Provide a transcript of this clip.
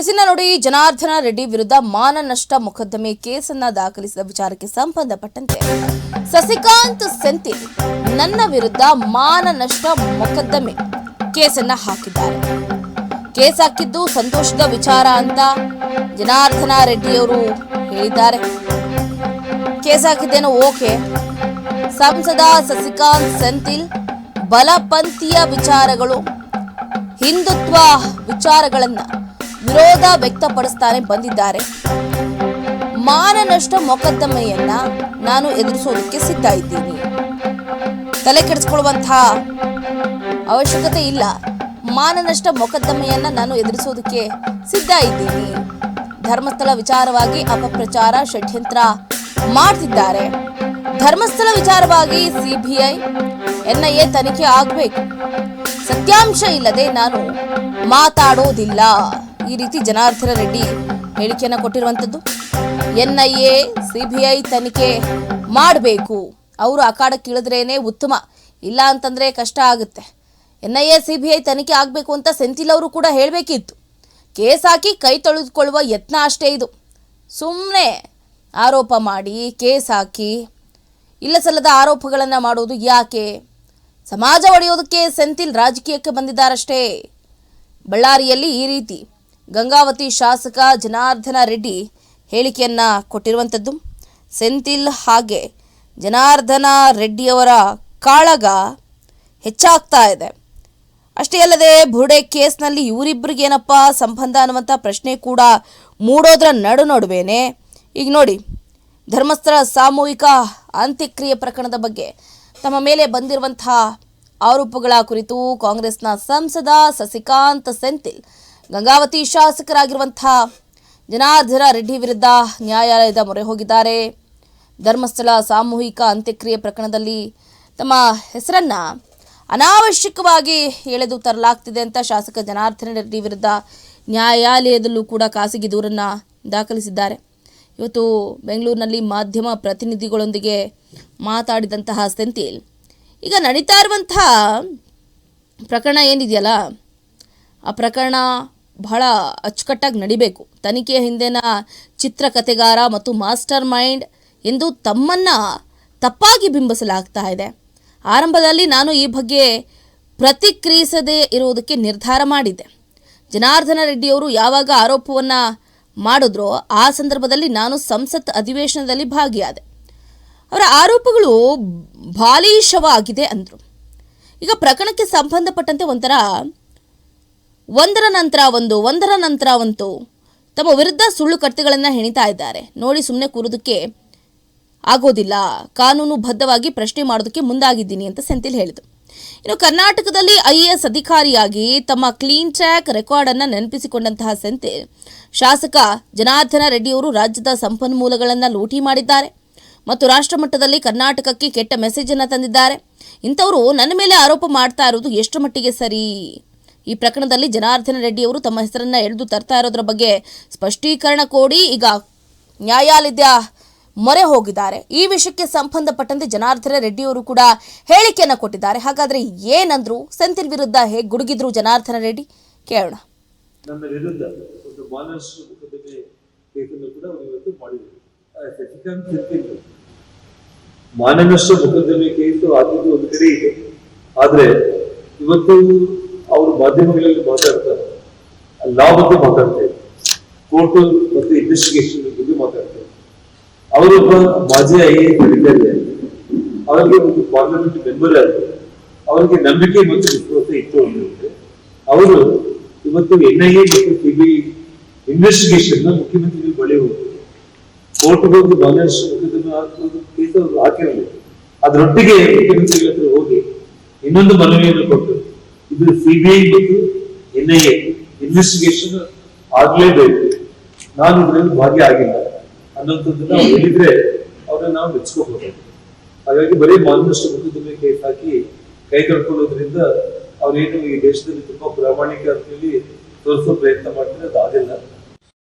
ಎಸಿನ ನೋಡಿ ಜನಾರ್ದನ ರೆಡ್ಡಿ ವಿರುದ್ಧ ಮಾನನಷ್ಟ ಮೊಕದ್ದಮೆ ಕೇಸನ್ನ ದಾಖಲಿಸಿದ ವಿಚಾರಕ್ಕೆ ಸಂಬಂಧಪಟ್ಟಂತೆ ಸಸಿಕಾಂತ್ ಸೆಂಥಿಲ್ ನನ್ನ ವಿರುದ್ಧ ಮಾನನಷ್ಟ ಮೊಕದ್ದಮೆ ಕೇಸನ್ನ ಹಾಕಿದ್ದಾರೆ. ಕೇಸ್ ಹಾಕಿದ್ದು ಸಂತೋಷದ ವಿಚಾರ ಅಂತ ಜನಾರ್ದನ ರೆಡ್ಡಿಯವರು ಹೇಳಿದ್ದಾರೆ. ಕೇಸ್ ಹಾಕಿದ್ದೇನೋ ಓಕೆ. ಸಂಸದ ಸಸಿಕಾಂತ್ ಸೆಂಥಿಲ್ ಬಲಪಂಥೀಯ ವಿಚಾರಗಳು, ಹಿಂದುತ್ವ ವಿಚಾರಗಳನ್ನ ವಿರೋಧ ವ್ಯಕ್ತಪಡಿಸ್ತಾನೆ ಬಂದಿದ್ದಾರೆ. ಮಾನನಷ್ಟ ಮೊಕದ್ದಮೆಯನ್ನ ನಾನು ಎದುರಿಸೋದಕ್ಕೆ ಸಿದ್ಧ ಇದ್ದೀನಿ. ತಲೆ ಕೆಡಿಸ್ಕೊಳ್ಳುವಂತಹ ಅವಶ್ಯಕತೆ ಇಲ್ಲ. ಮಾನನಷ್ಟ ಮೊಕದ್ದಮೆಯನ್ನ ನಾನು ಎದುರಿಸೋದಕ್ಕೆ ಸಿದ್ಧ ಇದ್ದೀನಿ. ಧರ್ಮಸ್ಥಳ ವಿಚಾರವಾಗಿ ಅಪಪ್ರಚಾರ ಷಡ್ಯಂತ್ರ ಮಾಡ್ತಿದ್ದಾರೆ. ಧರ್ಮಸ್ಥಳ ವಿಚಾರವಾಗಿ ಸಿಬಿಐ, ಎನ್ಐಎ ತನಿಖೆ ಆಗಬೇಕು. ಸತ್ಯಾಂಶ ಇಲ್ಲದೆ ನಾನು ಮಾತಾಡೋದಿಲ್ಲ. ಈ ರೀತಿ ಜನಾರ್ದನ ರೆಡ್ಡಿ ಹೇಳಿಕೆಯನ್ನು ಕೊಟ್ಟಿರುವಂಥದ್ದು ಎನ್ ಐ ಎ ಸಿಬಿಐ ತನಿಖೆ ಮಾಡಬೇಕು. ಅವರು ಅಖಾಡಕ್ಕೆ ಇಳಿದ್ರೇನೆ ಉತ್ತಮ. ಇಲ್ಲ ಅಂತಂದರೆ ಕಷ್ಟ ಆಗುತ್ತೆ. ಎನ್ ಐ ಎ ಸಿಬಿಐ ತನಿಖೆ ಆಗಬೇಕು ಅಂತ ಸೆಂಥಿಲ್ ಅವರು ಕೂಡ ಹೇಳಬೇಕಿತ್ತು. ಕೇಸ್ ಹಾಕಿ ಕೈ ತೊಳೆದುಕೊಳ್ಳುವ ಯತ್ನ ಅಷ್ಟೇ ಇದು. ಸುಮ್ಮನೆ ಆರೋಪ ಮಾಡಿ ಕೇಸ್ ಹಾಕಿ, ಇಲ್ಲ ಸಲ್ಲದ ಆರೋಪಗಳನ್ನು ಮಾಡೋದು ಯಾಕೆ? ಸಮಾಜ ಒಡೆಯೋದಕ್ಕೆ ಸೆಂಥಿಲ್ ರಾಜಕೀಯಕ್ಕೆ ಬಂದಿದ್ದಾರಷ್ಟೇ. ಬಳ್ಳಾರಿಯಲ್ಲಿ ಈ ರೀತಿ ಗಂಗಾವತಿ ಶಾಸಕ ಜನಾರ್ದನ ರೆಡ್ಡಿ ಹೇಳಿಕೆಯನ್ನ ಕೊಟ್ಟಿರುವಂಥದ್ದು ಸೆಂಥಿಲ್ ಹಾಗೆ ಜನಾರ್ದನ ರೆಡ್ಡಿಯವರ ಕಾಳಗ ಹೆಚ್ಚಾಗ್ತಾ ಇದೆ. ಅಷ್ಟೇ ಅಲ್ಲದೆ ಬುರ್ಡೆ ಕೇಸ್ನಲ್ಲಿ ಇವರಿಬ್ಬರಿಗೇನಪ್ಪ ಸಂಬಂಧ ಅನ್ನುವಂಥ ಪ್ರಶ್ನೆ ಕೂಡ ಮೂಡೋದ್ರ ನಡು ನಡುವೆನೆ. ಈಗ ನೋಡಿ, ಧರ್ಮಸ್ಥಳ ಸಾಮೂಹಿಕ ಅಂತ್ಯಕ್ರಿಯೆ ಪ್ರಕರಣದ ಬಗ್ಗೆ ತಮ್ಮ ಮೇಲೆ ಬಂದಿರುವಂತಹ ಆರೋಪಗಳ ಕುರಿತು ಕಾಂಗ್ರೆಸ್ನ ಸಂಸದ ಸಸಿಕಾಂತ್ ಸೆಂಥಿಲ್ ಗಂಗಾವತಿ ಶಾಸಕರಾಗಿರುವಂತಹ ಜನಾರ್ದನ ರೆಡ್ಡಿ ವಿರುದ್ಧ ನ್ಯಾಯಾಲಯದ ಮೊರೆ ಹೋಗಿದ್ದಾರೆ. ಧರ್ಮಸ್ಥಳ ಸಾಮೂಹಿಕ ಅಂತ್ಯಕ್ರಿಯೆ ಪ್ರಕರಣದಲ್ಲಿ ತಮ್ಮ ಹೆಸರನ್ನ ಅನಾವಶ್ಯಕವಾಗಿ ಎಳೆದು ತರಲಾಗ್ತಿದೆ ಅಂತ ಶಾಸಕ ಜನಾರ್ದನ ರೆಡ್ಡಿ ವಿರುದ್ಧ ನ್ಯಾಯಾಲಯದಲ್ಲೂ ಕೂಡ ಖಾಸಗಿ ದೂರನ್ನ ದಾಖಲಿಸಿದ್ದಾರೆ. ಇವತ್ತು ಬೆಂಗಳೂರಿನಲ್ಲಿ ಮಾಧ್ಯಮ ಪ್ರತಿನಿಧಿಗಳೊಂದಿಗೆ ಮಾತಾಡಿದಂತಹ ಸೆಂಥಿಲ್, ಈಗ ನಡೀತಾ ಇರುವಂತಹ ಪ್ರಕರಣ ಏನಿದೆಯಲ್ಲ? ಆ ಪ್ರಕರಣ ಬಹಳ ಅಚ್ಚುಕಟ್ಟಾಗಿ ನಡಿಬೇಕು. ತನಿಖೆಯ ಹಿಂದಿನ ಚಿತ್ರಕಥೆಗಾರ ಮತ್ತು ಮಾಸ್ಟರ್ ಮೈಂಡ್ ಎಂದು ತಮ್ಮನ್ನ ತಪ್ಪಾಗಿ ಬಿಂಬಿಸಲಾಗ್ತಾ ಇದೆ. ಆರಂಭದಲ್ಲಿ ನಾನು ಈ ಬಗ್ಗೆ ಪ್ರತಿಕ್ರಿಯಿಸದೇ ಇರುವುದಕ್ಕೆ ನಿರ್ಧಾರ ಮಾಡಿದ್ದೆ. ಜನಾರ್ದನ ರೆಡ್ಡಿಯವರು ಯಾವಾಗ ಆರೋಪವನ್ನು ಮಾಡಿದ್ರೋ ಆ ಸಂದರ್ಭದಲ್ಲಿ ನಾನು ಸಂಸತ್ ಅಧಿವೇಶನದಲ್ಲಿ ಭಾಗಿಯಾದೆ. ಅವರ ಆರೋಪಗಳು ಬಾಲಿಶವಾಗಿದೆ ಅಂದರು. ಈಗ ಪ್ರಕರಣಕ್ಕೆ ಸಂಬಂಧಪಟ್ಟಂತೆ ಒಂಥರ ಒಂದರ ನಂತರ ಒಂದು, ಒಂದರ ನಂತರ ಒಂದು. ತಮ್ಮ ವಿರುದ್ಧ ಸುಳ್ಳು ಕರ್ತೆಗಳನ್ನು ಹೆಣಿತಾ ಇದ್ದಾರೆ. ನೋಡಿ ಸುಮ್ಮನೆ ಕೂರೋದಕ್ಕೆ ಆಗೋದಿಲ್ಲ. ಕಾನೂನು ಬದ್ಧವಾಗಿ ಪ್ರಶ್ನೆ ಮಾಡೋದಕ್ಕೆ ಮುಂದಾಗಿದ್ದೀನಿ ಅಂತ ಸೆಂಥಿಲ್ ಹೇಳಿದರು ಇನ್ನು ಕರ್ನಾಟಕದಲ್ಲಿ ಐ ಎ ಎಸ್ ಅಧಿಕಾರಿಯಾಗಿ ತಮ್ಮ ಕ್ಲೀನ್ ಟ್ರ್ಯಾಕ್ ರೆಕಾರ್ಡ್ ಅನ್ನ ನೆನಪಿಸಿಕೊಂಡಂತಹ ಸೆಂಥಿಲ್, ಶಾಸಕ ಜನಾರ್ದನ ರೆಡ್ಡಿಯವರು ರಾಜ್ಯದ ಸಂಪನ್ಮೂಲಗಳನ್ನು ಲೂಟಿ ಮಾಡಿದ್ದಾರೆ. ಮತ್ತು ರಾಷ್ಟ್ರಮಟ್ಟದಲ್ಲಿ ಕರ್ನಾಟಕಕ್ಕೆ ಕೆಟ್ಟ ಮೆಸೇಜ್ ಅನ್ನ ತಂದಿದ್ದಾರೆ. ಇಂಥವರು ನನ್ನ ಮೇಲೆ ಆರೋಪ ಮಾಡ್ತಾ ಇರೋದು ಎಷ್ಟು ಮಟ್ಟಿಗೆ ಸರಿ? ಈ ಪ್ರಕರಣದಲ್ಲಿ ಜನಾರ್ದನ ರೆಡ್ಡಿಯವರು ತಮ್ಮ ಹೆಸರನ್ನ ಎಳೆದು ತರ್ತಾ ಇರೋದ್ರ ಬಗ್ಗೆ ಸ್ಪಷ್ಟೀಕರಣ ಕೊಡಿ. ಈಗ ನ್ಯಾಯಾಲಯದ ಮೊರೆ ಹೋಗಿದ್ದಾರೆ. ಈ ವಿಷಯಕ್ಕೆ ಸಂಬಂಧಪಟ್ಟಂತೆ ಜನಾರ್ದನ ರೆಡ್ಡಿಯವರು ಕೂಡ ಹೇಳಿಕೆಯನ್ನ ಕೊಟ್ಟಿದ್ದಾರೆ. ಹಾಗಾದ್ರೆ ಏನಂದ್ರು ಸೆಂಥಿಲ್ ವಿರುದ್ಧ ಹೇಗೆ ಗುಡುಗಿದ್ರು ಜನಾರ್ದನ ರೆಡ್ಡಿ? ಕೇಳೋಣ. ನನ್ನ ವಿರುದ್ಧ ಒಂದು ಮುಖದಲ್ಲಿ ಕೂಡ ಅವರು ಇವತ್ತು ಮಾಡಿದರು ಶಶಿಕಾಂತ್ ಸೆಂಥಿಲ್ ಮುಖದಲ್ಲಿ ಕೇಸು ಒಂದು ಇದೆ. ಆದ್ರೆ ಇವತ್ತು ಅವರು ಮಾಧ್ಯಮಗಳಲ್ಲಿ ಮಾತಾಡ್ತಾರೆ. ಲಾ ಬಗ್ಗೆ ಮಾತಾಡ್ತಾ ಇದ್ದಾರೆ ಕೋರ್ಟ್ ಮತ್ತು ಇನ್ವೆಸ್ಟಿಗೇಷನ್ ಬಗ್ಗೆ ಮಾತಾಡ್ತಾರೆ. ಅವರೊಬ್ಬ ಮಾಜಿ ಐ ಎ ಅಧಿಕಾರಿ ಅವರಿಗೆ ಒಂದು ಪಾರ್ಲಿಮೆಂಟ್ ಮೆಂಬರ್ ಆಗಿದೆ ಅವರಿಗೆ ನಂಬಿಕೆ ಮತ್ತು ವಿಶ್ವಾಸ ಇತ್ತು ಅಂದ್ರೆ ಅವರು ಇವತ್ತು ಎನ್ ಐ ಎ ಮತ್ತು ಸಿಬಿಐ ಇನ್ವೆಸ್ಟಿಗೇಷನ್ನ ಮುಖ್ಯಮಂತ್ರಿಗಳ ಬಳಿ ಹೋಗ್ತಾರೆ ಕೋರ್ಟ್ ಹೋಗಿ ಹಾಕೋದು ಕೇಸ್ ಅವರು ಹಾಕಿರಲಿಲ್ಲ ಅದರೊಟ್ಟಿಗೆ ಮುಖ್ಯಮಂತ್ರಿಗಳ ಹತ್ರ ಹೋಗಿ ಇನ್ನೊಂದು ಮನವಿಯನ್ನು ಕೊಟ್ಟು ಇದು ಸಿಬಿಐ ಮತ್ತು ಎನ್ ಐ ಎ ಇನ್ವೆಸ್ಟಿಗೇಷನ್ ಆಗ್ಲೇಬೇಕು. ನಾನು ಇದರಲ್ಲಿ ಭಾಗಿಯಾಗಿಲ್ಲ ಅನ್ನೋಂಥದ್ದನ್ನ ನಾವು ಹೇಳಿದ್ರೆ ಅವ್ರನ್ನ ನಾವು ಮೆಚ್ಕೋಬಹುದು ಹಾಗಾಗಿ ಬರೀ ಮಾನನಷ್ಟ ಮೊಕದ್ದಮೆ ಕೇಸ್ ಹಾಕಿ ಕೈ ಕಳ್ಕೊಳ್ಳೋದ್ರಿಂದ ಅವ್ರೇನು ಈ ದೇಶದಲ್ಲಿ ತುಂಬಾ ಪ್ರಾಮಾಣಿಕ ಅಂತ ಹೇಳಿ ತೋರಿಸೋ ಪ್ರಯತ್ನ ಮಾಡ್ತಾರೆ ಅದಾಗಿಲ್ಲ ಆಗಿಲ್ಲ.